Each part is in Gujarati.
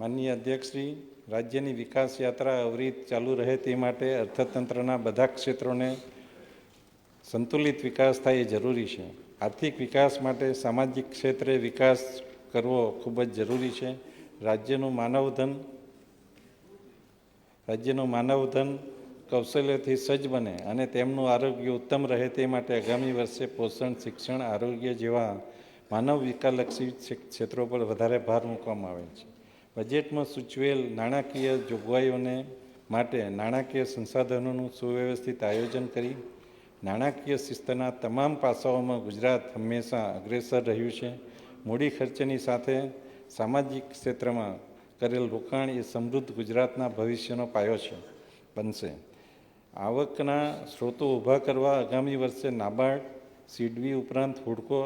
માનનીય અધ્યક્ષશ્રી, રાજ્યની વિકાસ યાત્રા અવિરત ચાલુ રહે તે માટે અર્થતંત્રના બધા ક્ષેત્રોને સંતુલિત વિકાસ થાય એ જરૂરી છે. આર્થિક વિકાસ માટે સામાજિક ક્ષેત્રે વિકાસ કરવો ખૂબ જ જરૂરી છે. રાજ્યનું માનવધન રાજ્યનું માનવધન કૌશલ્યથી સજ્જ બને અને તેમનું આરોગ્ય ઉત્તમ રહે તે માટે આગામી વર્ષે પોષણ, શિક્ષણ, આરોગ્ય જેવા માનવ વિકાસલક્ષી ક્ષે- ક્ષેત્રો પર વધારે ભાર મૂકવામાં આવે છે. બજેટમાં સૂચવેલ નાણાકીય જોગવાઈઓને માટે નાણાકીય સંસાધનોનું સુવ્યવસ્થિત આયોજન કરી, નાણાકીય શિસ્તના તમામ પાસાઓમાં ગુજરાત હંમેશા અગ્રેસર રહ્યું છે. મૂડી ખર્ચની સાથે સામાજિક ક્ષેત્રમાં કરેલ રોકાણ એ સમૃદ્ધ ગુજરાતના ભવિષ્યનો પાયો છે, બનશે. આવકના સ્ત્રોતો ઊભા કરવા આગામી વર્ષે નાબાર્ડ સીડવી ઉપરાંત હુડકો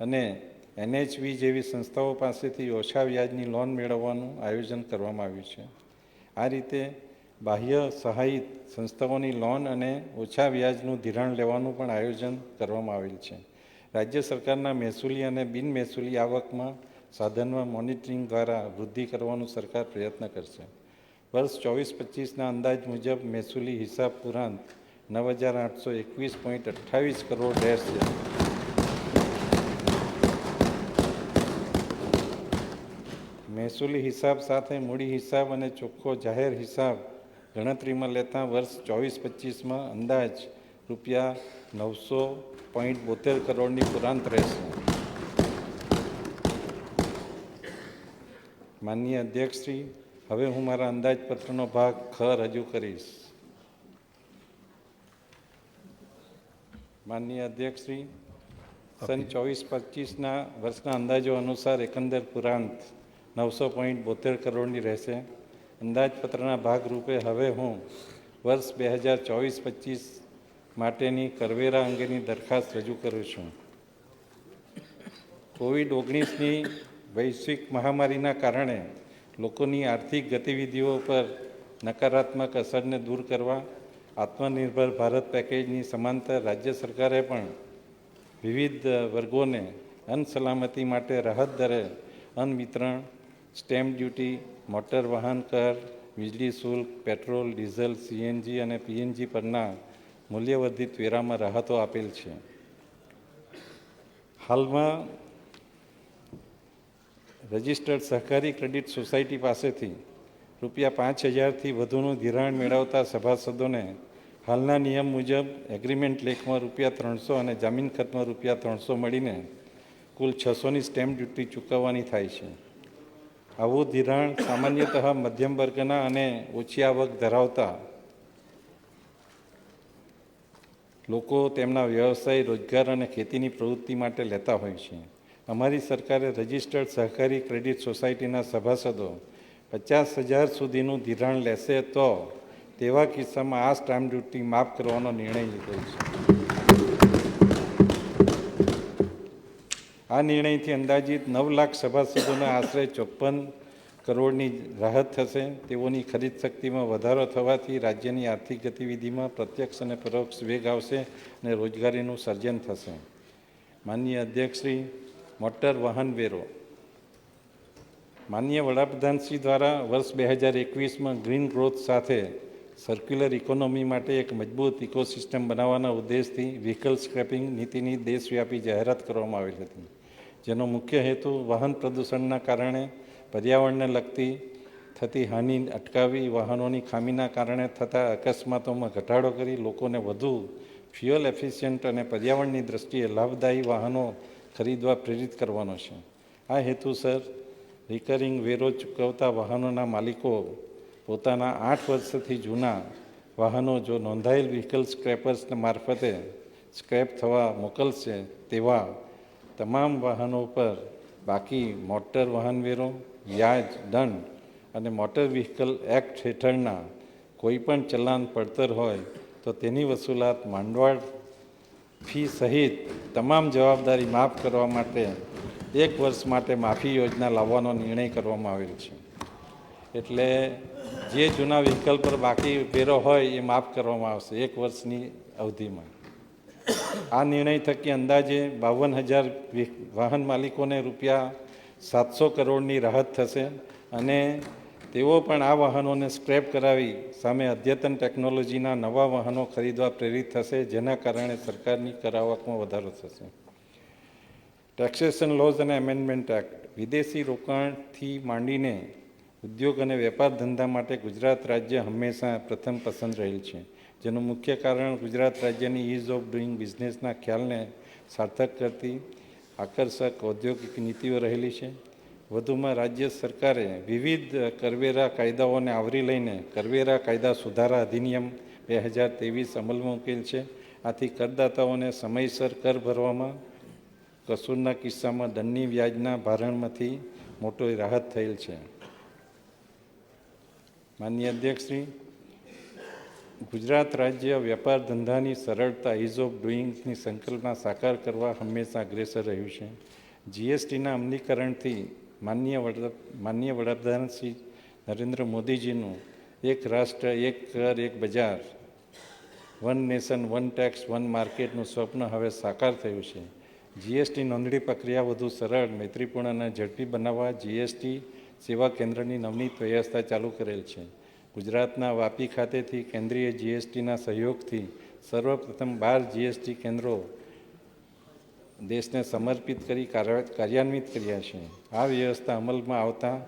અને એનએચવી જેવી સંસ્થાઓ પાસેથી ઓછા વ્યાજની લોન મેળવવાનું આયોજન કરવામાં આવ્યું છે. આ રીતે બાહ્ય સહાયિત સંસ્થાઓની લોન અને ઓછા વ્યાજનું ધિરાણ લેવાનું પણ આયોજન કરવામાં આવેલ છે. રાજ્ય સરકારના મહેસૂલી અને બિન મહેસૂલી આવકમાં સાધનમાં મોનિટરિંગ દ્વારા વૃદ્ધિ કરવાનું સરકાર પ્રયત્ન કરશે. વર્ષ ચોવીસ પચીસના અંદાજ મુજબ મહેસૂલી હિસાબ પુરાંત નવ હજાર આઠસો એકવીસ પોઈન્ટ અઠ્ઠાવીસ કરોડ રહેશે. મહેસૂલી હિસાબ સાથે મૂડી હિસાબ અને ચોખ્ખો જાહેર હિસાબ ગણતરીમાં લેતા વર્ષ ચોવીસ પચીસમાં અંદાજ રૂપિયા નવસો પોઈન્ટ બોતેર કરોડની પુરાંત રહેશે. માનનીય અધ્યક્ષશ્રી હવે હું મારા અંદાજપત્રનો ભાગ ખ રજૂ કરીશ. માનનીય અધ્યક્ષશ્રી સન ચોવીસ પચીસના વર્ષના અંદાજો અનુસાર એકંદર પુરાંત નવસો પોઈન્ટ બોતેર કરોડની રહેશે. અંદાજપત્રના ભાગરૂપે હવે હું વર્ષ બે હજાર ચોવીસ પચીસ માટેની કરવેરા અંગેની દરખાસ્ત રજૂ કરું છું. કોવિડ ઓગણીસની વૈશ્વિક મહામારીના કારણે લોકોની આર્થિક ગતિવિધિઓ પર નકારાત્મક અસરને દૂર કરવા, આત્મનિર્ભર ભારત પેકેજની સમાંતર રાજ્ય સરકારે પણ વિવિધ વર્ગોને અન્ન સલામતી માટે રાહત દરે અન્ન વિતરણ સ્ટેમ્પ ડ્યુટી, મોટર વાહન કર, વીજળી શુલ્ક, પેટ્રોલ, ડીઝલ, સીએનજી અને પીએનજી પરના મૂલ્યવર્ધિત વેરામાં રાહતો આપેલ છે. હાલમાં રજિસ્ટર્ડ સહકારી ક્રેડિટ સોસાયટી પાસેથી રૂપિયા પાંચ હજારથી વધુનું ધિરાણ મેળવતા સભાસદોને હાલના નિયમ મુજબ એગ્રીમેન્ટ લેખમાં રૂપિયા ત્રણસો અને જામીન ખતમાં રૂપિયા ત્રણસો મળીને કુલ છસોની સ્ટેમ્પ ડ્યુટી ચૂકવવાની થાય છે. આવું ધિરાણ સામાન્યતઃ મધ્યમ વર્ગના અને ઓછી આવક ધરાવતા લોકો તેમના વ્યવસાય, રોજગાર અને ખેતીની પ્રવૃત્તિ માટે લેતા હોય છે. અમારી સરકારે રજિસ્ટર્ડ સહકારી ક્રેડિટ સોસાયટીના સભાસદો પચાસ હજાર સુધીનું ધિરાણ લેશે તો તેવા કિસ્સામાં આ સ્ટામ્પ ડ્યુટી માફ કરવાનો નિર્ણય લીધો છે. આ નિર્ણયથી અંદાજિત નવ લાખ સભાસદોને આશરે ચોપ્પન કરોડની રાહત થશે. તેઓની ખરીદ શક્તિમાં વધારો થવાથી રાજ્યની આર્થિક ગતિવિધિમાં પ્રત્યક્ષ અને પરોક્ષ વેગ આવશે અને રોજગારીનું સર્જન થશે. માનનીય અધ્યક્ષશ્રી મોટર વાહન વેરો. માનનીય વડાપ્રધાનશ્રી દ્વારા વર્ષ બે હજાર એકવીસમાં ગ્રીન ગ્રોથ સાથે સર્ક્યુલર ઇકોનોમી માટે એક મજબૂત ઇકોસિસ્ટમ બનાવવાના ઉદ્દેશથી વ્હીકલ સ્ક્રેપિંગ નીતિની દેશવ્યાપી જાહેરાત કરવામાં આવેલ હતી. જેનો મુખ્ય હેતુ વાહન પ્રદૂષણના કારણે પર્યાવરણને લગતી થતી હાનિ અટકાવી વાહનોની ખામીના કારણે થતા અકસ્માતોમાં ઘટાડો કરી લોકોને વધુ ફ્યુઅલ એફિશિયન્ટ અને પર્યાવરણની દ્રષ્ટિએ લાભદાયી વાહનો ખરીદવા પ્રેરિત કરવાનો છે. આ હેતુસર રિકરિંગ વેરો ચૂકવતા વાહનોના માલિકો પોતાના આઠ વર્ષથી જૂના વાહનો જો નોંધાયેલ વ્હીકલ સ્ક્રેપર્સને મારફતે સ્ક્રેપ થવા મોકલશે તેવા તમામ વાહનો પર બાકી મોટર વાહન વેરો વ્યાજ, દંડ અને મોટર વ્હીકલ એક્ટ હેઠળના કોઈપણ ચલાન પડતર હોય તો તેની વસૂલાત માંડવાળ ફી સહિત તમામ જવાબદારી માફ કરવા માટે એક વર્ષ માટે માફી યોજના લાવવાનો નિર્ણય કરવામાં આવેલ છે. એટલે જે જૂના વ્હીકલ પર બાકી વેરો હોય એ માફ કરવામાં આવશે એક વર્ષની અવધિમાં. આ નિર્ણય થકી અંદાજે બાવન હજાર વાહન માલિકોને રૂપિયા સાતસો કરોડની રાહત થશે અને તેઓ પણ આ વાહનોને સ્ક્રેપ કરાવી સામે અદ્યતન ટેકનોલોજીના નવા વાહનો ખરીદવા પ્રેરિત થશે, જેના કારણે સરકારની કરાવકમાં વધારો થશે. ટેક્સેશન લોઝ અને એમેન્ડમેન્ટ એક્ટ વિદેશી રોકાણથી માંડીને ઉદ્યોગ અને વેપાર ધંધા માટે ગુજરાત રાજ્ય હંમેશા પ્રથમ પસંદ રહેલ છે. જેનું મુખ્ય કારણ ગુજરાત રાજ્યની ઇઝ ઓફ ડુઈંગ બિઝનેસના ખ્યાલને સાર્થક કરતી આકર્ષક ઔદ્યોગિક નીતિઓ રહેલી છે. વધુમાં રાજ્ય સરકારે વિવિધ કરવેરા કાયદાઓને આવરી લઈને કરવેરા કાયદા સુધારા અધિનિયમ બે હજાર ત્રેવીસ અમલમાં મૂકેલ છે. આથી કરદાતાઓને સમયસર કર ભરવામાં, કસૂરના કિસ્સામાં દંડની વ્યાજના ભારણમાંથી મોટો રાહત થયેલ છે. માનનીય અધ્યક્ષશ્રી ગુજરાત રાજ્ય વેપાર ધંધાની સરળતા ઇઝ ઓફ ડુઈંગની સંકલ્પના સાકાર કરવા હંમેશા અગ્રેસર રહ્યું છે. જીએસટીના અમલીકરણથી માનનીય વડા, માન્ય વડાપ્રધાન શ્રી નરેન્દ્ર મોદીજીનું એક રાષ્ટ્ર, એક કર એક બજાર વન નેશન વન ટેક્સ વન માર્કેટનું સ્વપ્ન હવે સાકાર થયું છે. જીએસટી નોંધણી પ્રક્રિયા વધુ સરળ, મૈત્રીપૂર્ણ અને ઝડપી બનાવવા જીએસટી સેવા કેન્દ્રની નવનીત વ્યવસ્થા ચાલુ કરેલ છે. ગુજરાતના વાપી ખાતેથી કેન્દ્રીય જીએસટીના સહયોગથી સર્વપ્રથમ બાર જીએસટી કેન્દ્રો દેશને સમર્પિત કરી કાર્યાન્વિત કર્યા છે. આ વ્યવસ્થા અમલમાં આવતા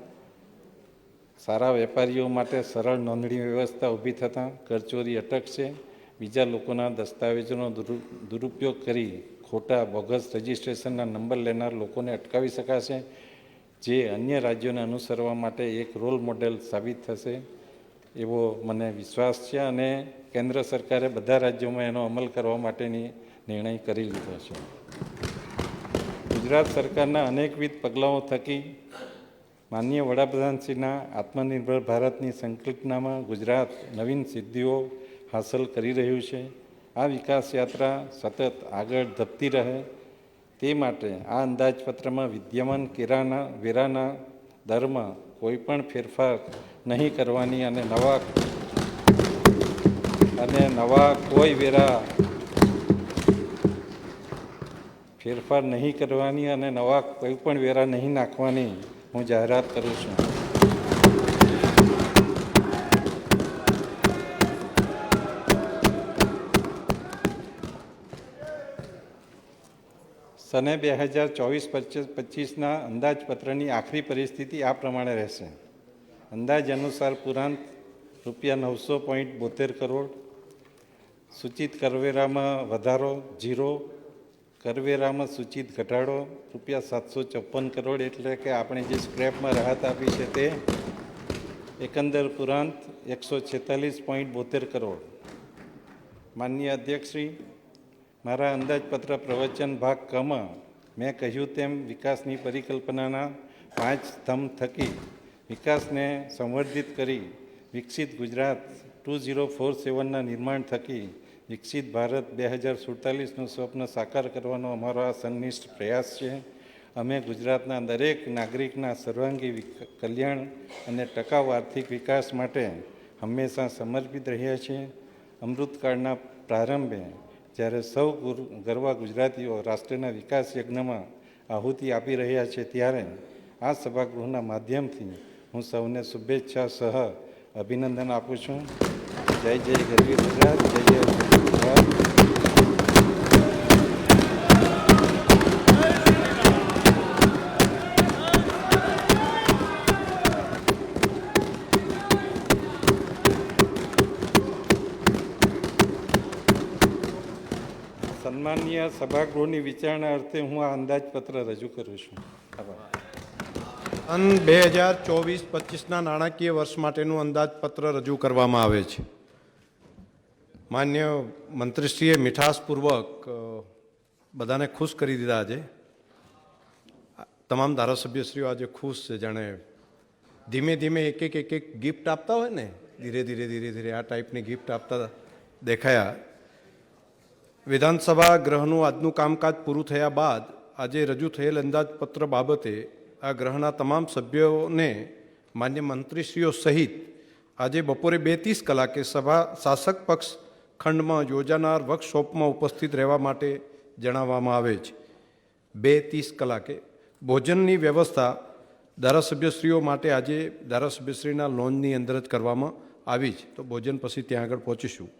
સારા વેપારીઓ માટે સરળ નોંધણી વ્યવસ્થા ઊભી થતાં કરચોરી અટકશે. બીજા લોકોના દસ્તાવેજોનો દુરુ- દુરુપયોગ કરી ખોટા બોગસ રજિસ્ટ્રેશનના નંબર લેનાર લોકોને અટકાવી શકાશે, જે અન્ય રાજ્યોને અનુસરવા માટે એક રોલ મોડેલ સાબિત થશે. એવો મને વિશ્વાસ છે અને કેન્દ્ર સરકારે બધા રાજ્યોમાં એનો અમલ કરવા માટેની નિર્ણય કરી લીધો છે. ગુજરાત સરકારના અનેકવિધ પગલાઓ થકી માનનીય વડાપ્રધાનશ્રીના આત્મનિર્ભર ભારતની સંકલ્પનામાં ગુજરાત નવીન સિદ્ધિઓ હાંસલ કરી રહ્યું છે. આ વિકાસ યાત્રા સતત આગળ ધપતી રહે તે માટે આ અંદાજપત્રમાં વિદ્યમાન કેરાના, વેરાના દરમાં કોઈ પણ ફેરફાર નહીં કરવાની અને નવા અને નવા કોઈ વેરા ફેરફાર નહીં કરવાની અને નવા કોઈ પણ વેરા નહીં નાખવાની હું જાહેરાત કરું છું. સને બે હજાર ચોવીસ પચીસ પચીસના અંદાજપત્રની આખરી પરિસ્થિતિ આ પ્રમાણે રહેશે. અંદાજ અનુસાર પુરાંત રૂપિયા નવસો પોઈન્ટ બોતેર કરોડ, સૂચિત કરવેરામાં વધારો જીરો, કરવેરામાં સૂચિત ઘટાડો રૂપિયા સાતસો ચોપન કરોડ એટલે કે આપણે જે સ્ક્રેપમાં રાહત આપી છે તે એકંદર પુરાંત એકસો છેતાલીસ પોઈન્ટ બોતેર કરોડ. માનનીય અધ્યક્ષશ્રી મારા અંદાજપત્ર પ્રવચન ભાગ કમાં મેં કહ્યું તેમ વિકાસની પરિકલ્પનાના પાંચ સ્તંભ થકી વિકાસને સંવર્ધિત કરી વિકસિત ગુજરાત ટુ ઝીરો ફોર સેવનના નિર્માણ થકી વિકસિત ભારત બે હજાર સુડતાલીસનું સ્વપ્ન સાકાર કરવાનો અમારો આ સંનિષ્ઠ પ્રયાસ છે. અમે ગુજરાતના દરેક નાગરિકના સર્વાંગી કલ્યાણ અને ટકાઉ આર્થિક વિકાસ માટે હંમેશા સમર્પિત રહ્યા છીએ. અમૃતકાળના પ્રારંભે જ્યારે સૌ ગુરુ- ગરવા ગુજરાતીઓ રાષ્ટ્રના વિકાસ યજ્ઞમાં આહુતિ આપી રહ્યા છે ત્યારે આ સભાગૃહના માધ્યમથી હું સૌને શુભેચ્છા સહ અભિનંદન આપું છું. જય જય ગરવી ગુજરાત, જય જય ગુજરાત. સન્માનીય સભાગૃહની વિચારણા અર્થે હું આ અંદાજપત્ર રજૂ કરું છું. અન બે હજાર ચોવીસ પચીસના નાણાકીય વર્ષ માટેનું અંદાજપત્ર રજૂ કરવામાં આવે છે. માન્ય મંત્રીશ્રીએ મીઠાસપૂર્વક બધાને ખુશ કરી દીધા આજે. તમામ ધારાસભ્યશ્રીઓ આજે ખુશ છે, જાણે ધીમે ધીમે એક એક એક એક ગિફ્ટ આપતા હોય ને, ધીરે ધીરે ધીરે ધીરે આ ટાઈપની ગિફ્ટ આપતા દેખાયા. વિધાનસભા ગ્રહનું આજનું કામકાજ પૂરું થયા બાદ આજે રજૂ થયેલ અંદાજપત્ર બાબતે આ ગ્રહના તમામ સભ્યોને માન્ય મંત્રીશ્રીઓ સહિત આજે બપોરે બે ત્રીસ કલાકે સભા શાસક પક્ષ ખંડમાં યોજાનાર વર્કશોપમાં ઉપસ્થિત રહેવા માટે જણાવવામાં આવે છે. બે ત્રીસ કલાકે ભોજનની વ્યવસ્થા ધારાસભ્યશ્રીઓ માટે આજે ધારાસભ્યશ્રીના લોનની અંદર જ કરવામાં આવી જ તો ભોજન પછી ત્યાં આગળ પહોંચીશું.